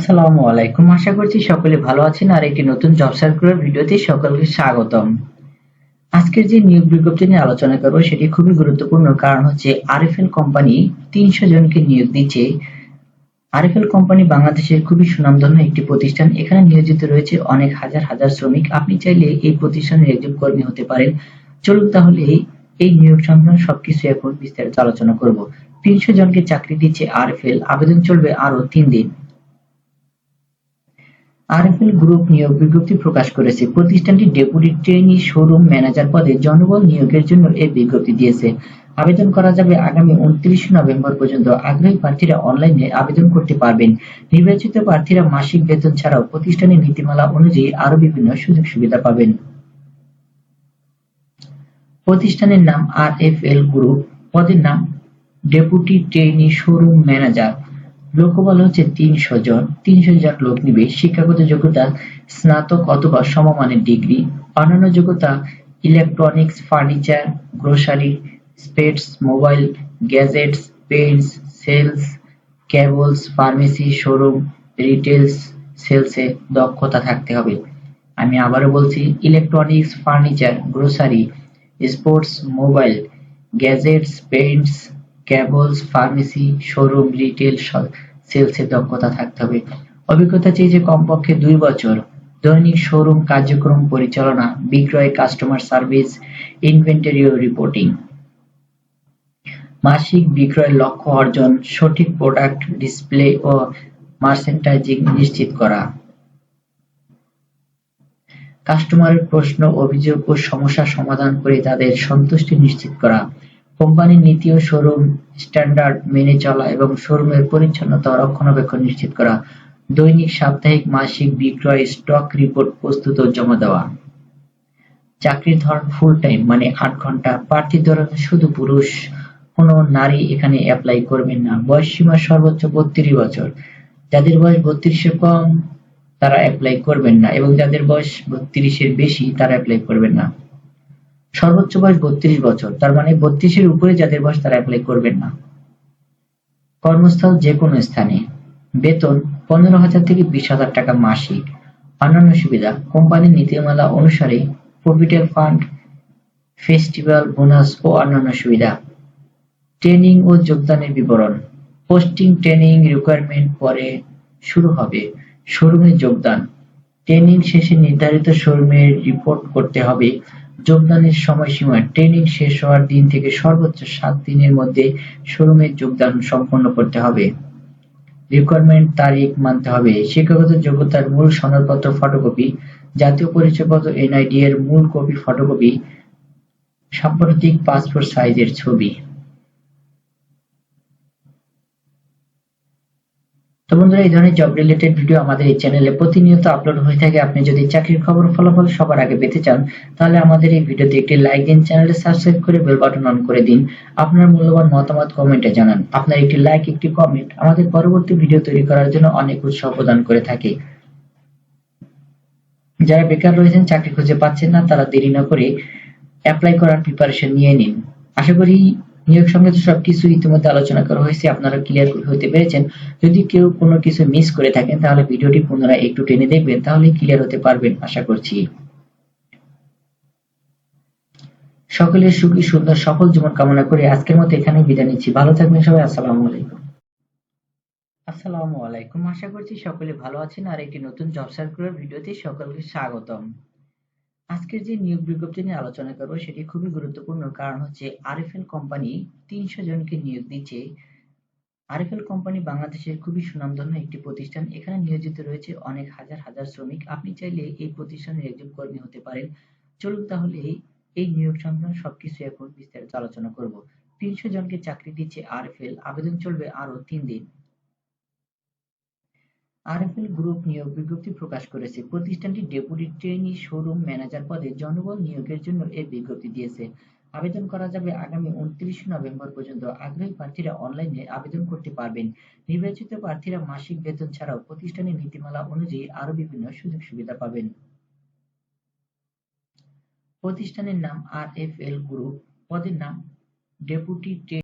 আসসালামু আলাইকুম। আশা করছি সকলে ভালো আছেন আর একটি নতুন জব সার্কুলার ভিডিওতে সকলকে স্বাগতম। আজকের যে নিয়োগ বিজ্ঞপ্তি নিয়ে আলোচনা করব সেটি খুবই গুরুত্বপূর্ণ কারণ হচ্ছে আরএফএল কোম্পানি তিনশো জনকে নিয়োগ দিচ্ছে। আরএফএল কোম্পানি বাংলাদেশের খুবই সুনামধন্য একটি প্রতিষ্ঠান। এখানে নিয়োজিত রয়েছে অনেক হাজার হাজার শ্রমিক। আপনি চাইলে এই প্রতিষ্ঠানের একজন কর্মী হতে পারেন। চলুন তাহলে এই নিয়োগ সংক্রান্ত সবকিছু এখন বিস্তারিত আলোচনা করব। তিনশো জনকে চাকরি দিচ্ছে আরএফএল। আবেদন চলবে আরও তিন দিন। আরএফএল গ্রুপ নিয়োগ বিজ্ঞপ্তি প্রকাশ করেছে। প্রতিষ্ঠানটি ডেপুটি ট্রেনি শোরুম ম্যানেজার পদে জনবল নিয়োগের জন্য এই বিজ্ঞপ্তি দিয়েছে। আবেদন করা যাবে আগামী উনত্রিশ নভেম্বর পর্যন্ত। আগ্রহী প্রার্থীরা অনলাইনে আবেদন করতে পারবেন। নির্বাচিত প্রার্থীরা মাসিক বেতন ছাড়াও প্রতিষ্ঠানের নীতিমালা অনুযায়ী আরও বিভিন্ন সুযোগ সুবিধা পাবেন। প্রতিষ্ঠানের নাম আর এফ এল গ্রুপ। পদের নাম ডেপুটি ট্রেনি শোরুম ম্যানেজার। লোকবল হচ্ছে তিনশো জন। তিনশো জন লোক নিবে শিক্ষাগত যোগ্যতা, স্নাতক অথবা সমমানের ডিগ্রি, অন্যান্য যোগ্যতা, electronics, furniture, grocery, sports, mobile, gadgets paints sales, cables, pharmacy, showroom retails সেলসে দক্ষতা থাকতে হবে। আমি আবারও বলছি, electronics, furniture, grocery, sports, mobile, gadgets paints cables pharmacy, showroom, retail সেলসে দক্ষতা থাকতে হবে। অভিজ্ঞতা চেয়েছে কমপক্ষে দুই বছর দৈনিক শোরুম কার্যক্রম পরিচালনা, বিক্রয় কাস্টমার সার্ভিস ইনভেন্টরি ও রিপোর্টিং। মাসিক বিক্রয় লক্ষ্য অর্জন, সঠিক প্রোডাক্ট ডিসপ্লে ও মার্চেন্টাইজিং নিশ্চিত করা। কাস্টমারের প্রশ্ন, অভিযোগ ও সমস্যা সমাধান করে তাদের সন্তুষ্টি নিশ্চিত করা। কোম্পানির নীতি ও শোরুম স্ট্যান্ডার্ড মেনে চলা এবং শোরুমের পরিচ্ছন্নতা রক্ষণাবেক্ষণ নিশ্চিত করা, দৈনিক, সাপ্তাহিক, মাসিক বিক্রয় স্টক রিপোর্ট প্রস্তুত ও জমা দেওয়া। চাকরির ধরন ফুল টাইম মানে আট ঘণ্টা। প্রার্থীর ধরন শুধু পুরুষ, কোনো নারী এখানে অ্যাপ্লাই করবেন না। বয়স সীমা সর্বোচ্চ বত্রিশ বছর। যাদের বয়স বত্রিশের কম, তারা অ্যাপ্লাই করবেন না এবং যাদের বয়স বত্রিশের বেশি, তারা অ্যাপ্লাই করবেন না। সর্বোচ্চ বয়স বত্রিশ বছর, তার মানে বত্রিশের উপরে যাদের বয়স তারা অ্যাপ্লাই করবেন না। কর্মস্থল যে কোনো স্থানে। বেতন পনেরো হাজার থেকে বিশ হাজার টাকা মাসিক। অন্যান্য সুবিধা কোম্পানির নীতিমালা অনুসারে প্রভিডেন্ট ফান্ড, ফেস্টিভ্যাল, বোনাস ও অন্যান্য সুবিধা। ট্রেনিং ও যোগদানের বিবরণ। পোস্টিং, ট্রেনিং রিকোয়ারমেন্ট পরে শুরু হবে। শোরুমে যোগদান। ট্রেনিং শেষে নির্ধারিত শোরুমে রিপোর্ট করতে হবে। যোগদানের সময়সীমা ট্রেনিং শেষ হওয়ার দিন থেকে সর্বোচ্চ সাত দিনের মধ্যে শোরুমে যোগদান সম্পন্ন করতে হবে। রিকোয়ারমেন্ট তারিখ মানতে হবে। শিক্ষাগত যোগ্যতার মূল সনদপত্র ফটোকপি জাতীয় পরিচয়পত্র এনআইডি এর মূল কপি ফটোকপি সাম্প্রতিক পাসপোর্ট সাইজের ছবি। বন্ধুরা, এই ধরনের জব রিলেটেড ভিডিও আমাদের এই চ্যানেলে প্রতিনিয়ত আপলোড হয়ে থাকে। আপনি যদি চাকরির খবর, ফলাফল সবার আগে পেতে চান, তাহলে আমাদের এই ভিডিওতে একটি লাইক দিন চ্যানেলে সাবস্ক্রাইব করে বেল বাটন অন করে দিন। আপনার মূল্যবান মতামত কমেন্টে জানান। আপনার একটি লাইক একটি কমেন্ট আমাদের পরবর্তী ভিডিও তৈরি করার জন্য অনেক উৎসাহ প্রদান করে থাকে। যারা বেকার রয়েছেন, চাকরি খুঁজে পাচ্ছেন না, তারা দেরি না করে অ্যাপ্লাই করার প্রিপারেশন নিয়ে নিন। আশা করি নিয়োগ সংক্রান্ত সবকিছু ইতিমধ্যে আলোচনা করা হয়েছে, আপনারা ক্লিয়ার হতে পেরেছেন। যদি কেউ কোনো কিছু মিস করে থাকেন, তাহলে ভিডিওটি পুনরায় একটু টেনে দেখবেন, তাহলে ক্লিয়ার হতে পারবেন, আশা করছি। সকলের সুখী, সুন্দর, সফল জীবন কামনা করে আজকের মতো এখানে বিদায় নিচ্ছি। ভালো থাকবেন সবাই, আসসালামু আলাইকুম। আসসালামু আলাইকুম, আশা করছি সকলে ভালো আছেন। আর একটি নতুন জব সার্কুলার ভিডিওতে সকলকে স্বাগতম। আজকের যে নিয়োগ বিজ্ঞপ্তি নিয়ে আলোচনা করব সেটি খুবই গুরুত্বপূর্ণ, কারণ হচ্ছে আরএফএল কোম্পানি তিনশো জনকে নিয়োগ দিচ্ছে। আরএফএল কোম্পানি বাংলাদেশের খুবই সুনামধন্য একটি প্রতিষ্ঠান। এখানে নিয়োজিত রয়েছে অনেক হাজার হাজার শ্রমিক। আপনি চাইলে এই প্রতিষ্ঠানের একজন কর্মী হতে পারেন। চলুন তাহলে এই নিয়োগ সংক্রান্ত সবকিছু এখন বিস্তারিত আলোচনা করব। তিনশো জনকে চাকরি দিচ্ছে আরএফএল। আবেদন চলবে আরও তিন দিন। আরএফএল গ্রুপ নিয়োগ বিজ্ঞপ্তি প্রকাশ করেছে। প্রতিষ্ঠানটি ডেপুটি ট্রেনি শোরুম ম্যানেজার পদে জনবল নিয়োগের জন্য এই বিজ্ঞপ্তি দিয়েছে। আবেদন করা যাবে আগামী উনত্রিশ নভেম্বর পর্যন্ত। আগ্রহী প্রার্থীরা অনলাইনে আবেদন করতে পারবেন। নির্বাচিত প্রার্থীরা মাসিক বেতন ছাড়াও প্রতিষ্ঠানের নীতিমালা অনুযায়ী আরও বিভিন্ন সুযোগ সুবিধা পাবেন। প্রতিষ্ঠানের নাম আর এফ এল গ্রুপ। পদের নাম ডেপুটি